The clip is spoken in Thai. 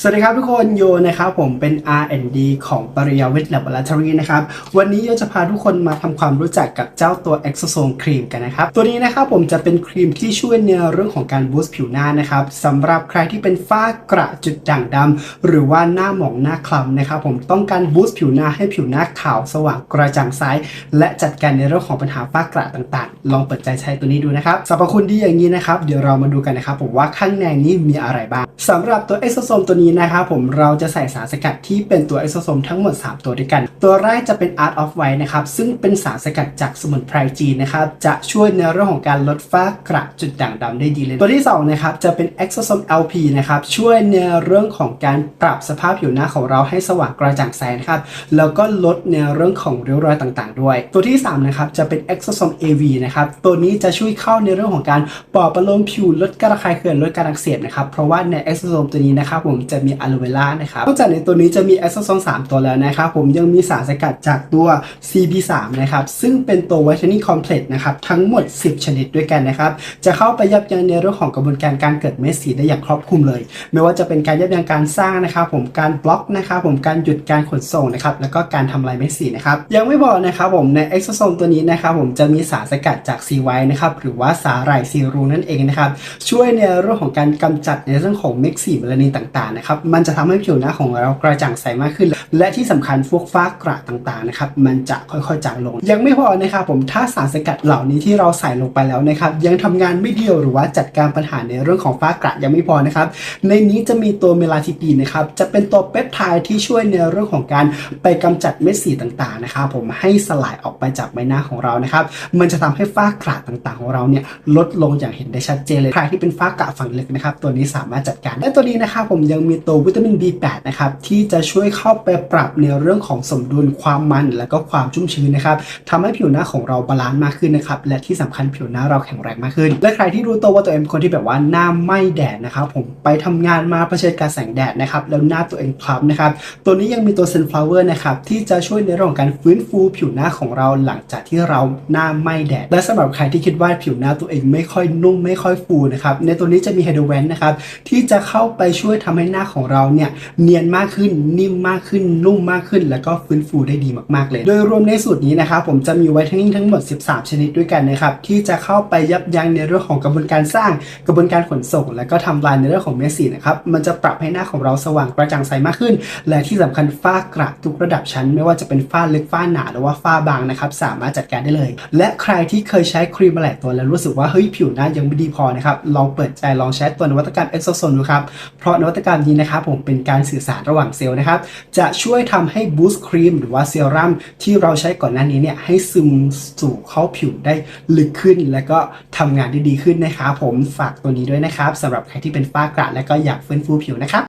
สวัสดีครับทุกคนโยนะครับผมเป็น R&D ของปริยาวิทย์ Laboratory นะครับวันนี้โยจะพาทุกคนมาทำความรู้จักกับเจ้าตัว Exosome Cream กันนะครับตัวนี้นะครับผมจะเป็นครีมที่ช่วยในเรื่องของการบูสต์ผิวหน้านะครับสำหรับใครที่เป็นฝ้ากระจุดด่างดำหรือว่าหน้าหมองหน้าคล้ำนะครับผมต้องการบูสต์ผิวหน้าให้ผิวหน้าขาวสว่างกระจ่างใสและจัดการในเรื่องของปัญหาฝ้ากระต่างๆ ลองเปิดใจใช้ตัวนี้ดูนะครับสรรพคุณดีอย่างนี้นะครับเดี๋ยวเรามาดูกันนะครับผมว่าข้างในนี้มีอะไรบ้างสำหรับตัว Exosome ตัวนี้นะครับผมเราจะใส่สารสกัดที่เป็นตัว Exosome ทั้งหมด 3 ตัวด้วยกัน ตัวแรกจะเป็น Art of White นะครับซึ่งเป็นสารสกัดจากสมุนไพรจีนนะครับจะช่วยในเรื่องของการลดฝ้ากระจุดด่างดำได้ดีเลย ตัวที่2นะครับจะเป็น Exosome LP นะครับช่วยในเรื่องของการปรับสภาพผิวหน้าของเราให้สว่างกระจ่างใสนะครับแล้วก็ลดในเรื่องของริ้วรอยต่างๆ ด้วย ตัวที่3นะครับจะเป็น Exosome AV นะครับตัวนี้จะช่วยเข้าในเรื่องของการปลอบประโลมผิวลดกระคายเคืองลดการอักเสบนะครับเพราะว่าใน Exosome ตัวนี้นะครับผมจะมีอะโลเวล่านะครับนอกจากในตัวนี้จะมี Exosome 3ตัวแล้วนะครับผมยังมีสารสกัดจากตัว CB3 นะครับซึ่งเป็นตัว Whitening Complex นะครับทั้งหมด 10 ชนิดด้วยกันนะครับจะเข้าไปยับยั้งในเรื่องของกระบวนการการเกิดเม็ดสีได้อย่างครอบคลุมเลย ไม่ว่าจะเป็นการยับยั้งการสร้างนะครับผมการบล็อกนะครับผมการหยุดการขนส่งนะครับแล้วก็การทำลายเม็ดสีนะครับยังไม่พอกนะครับผมใน Exosome ตัวนี้นะครับผมจะมีสารสกัดจากซีไวนะครับหรือว่าสาหร่ายซีรูนั่นเองนะครับช่วยในเรื่องของการกำจัดในเรื่องของเม็ดสีเมลานินต่างๆนะครับมันจะทำให้ผิวหน้าของเรากระจ่างใสมากขึ้น และที่สำคัญพวกฝ้ากระต่างๆนะครับมันจะค่อยๆจางลง ยังไม่พอนะครับผมถ้าสารสกัดเหล่านี้ที่เราใส่ลงไปแล้วนะครับยังทำงานไม่เดียวหรือว่าจัดการปัญหาในเรื่องของฝ้ากระยังไม่พอนะครับในนี้จะมีตัวเมลาทิปีนนะครับจะเป็นตัวเปปไทด์ที่ช่วยในเรื่องของการไปกำจัดเม็ดสีต่างๆนะครับผมให้สลายออกไปจากใบหน้าของเรานะครับมันจะทำให้ฝ้ากระต่างๆ ของเราเนี่ยลดลงอย่างเห็นได้ชัดเจนเลยใครที่เป็นฝ้ากระฝั่งลึกนะครับตัวนี้สามารถจัดการและตัวนี้นะครับผมยังมีตัววิตามิน B8 นะครับที่จะช่วยเข้าไปปรับในเรื่องของสมดุลความมันและก็ความชุ่มชื้นนะครับทำให้ผิวหน้าของเราบาลานซ์มากขึ้นนะครับและที่สำคัญผิวหน้าเราแข็งแรงมากขึ้น และใครที่รู้ตัวว่าตัวเองเป็นคนที่แบบว่าหน้าไม่แดดนะครับผมไปทำงานมาเผชิญกับแสงแดดนะครับแล้วหน้าตัวเองคล้ำนะครับตัวนี้ยังมีตัว sunflower นะครับที่จะช่วยในเรื่องของการฟื้นฟูผิวหน้าของเราหลังจากที่เราหน้าไม่แดดและสำหรับใครที่คิดว่าผิวหน้าตัวเองไม่ค่อยนุ่มไม่ค่อยฟูนะครับในตัวนี้จะมีไฮโดรแวนนะครับที่จะเข้าไปช่วยทำให้หน้าของเราเนี่ยเนียนมากขึ้นนิ่มมากขึ้นนุ่มมากขึ้น แล้วก็ฟื้นฟูได้ดีมากๆเลย โดยรวมในสูตรนี้นะครับผมจะมีไวท์เทนนิ่งทั้งหมด 13 ชนิดด้วยกันนะครับที่จะเข้าไปยับยั้งในเรื่องของกระบวนการสร้างกระบวนการขนส่ง และก็ทำลายในเรื่องของเม็ดสีนะครับมันจะปรับให้หน้าของเราสว่างกระจ่างใสมากขึ้น และที่สำคัญฝ้ากระทุกระดับชั้น ไม่ว่าจะเป็นฝ้าลึกฝ้าหนาหรือว่าฝ้าบางนะครับสามารถจัดการได้เลย และใครที่เคยใช้ครีมมาหลายตัวแล้วรู้สึกว่าเฮ้ยผิวหน้ายังไม่ดีพอนะครับลองเปิดใจลองใช้ตัวนวัตกรรม Exosome ดูครับเพราะนวัตกรรมนี้นะครับผมเป็นการสื่อสารระหว่างเซลล์นะครับ จะช่วยทำให้บูสต์ครีมหรือว่าเซรั่มที่เราใช้ก่อนหน้านี้เนี่ยให้ซึมสู่เข้าผิวได้ลึกขึ้น แล้วก็ทำงานได้ดีขึ้นนะครับผมฝากตัวนี้ด้วยนะครับสำหรับใครที่เป็นฝ้ากระและก็อยากฟื้นฟูผิวนะครับ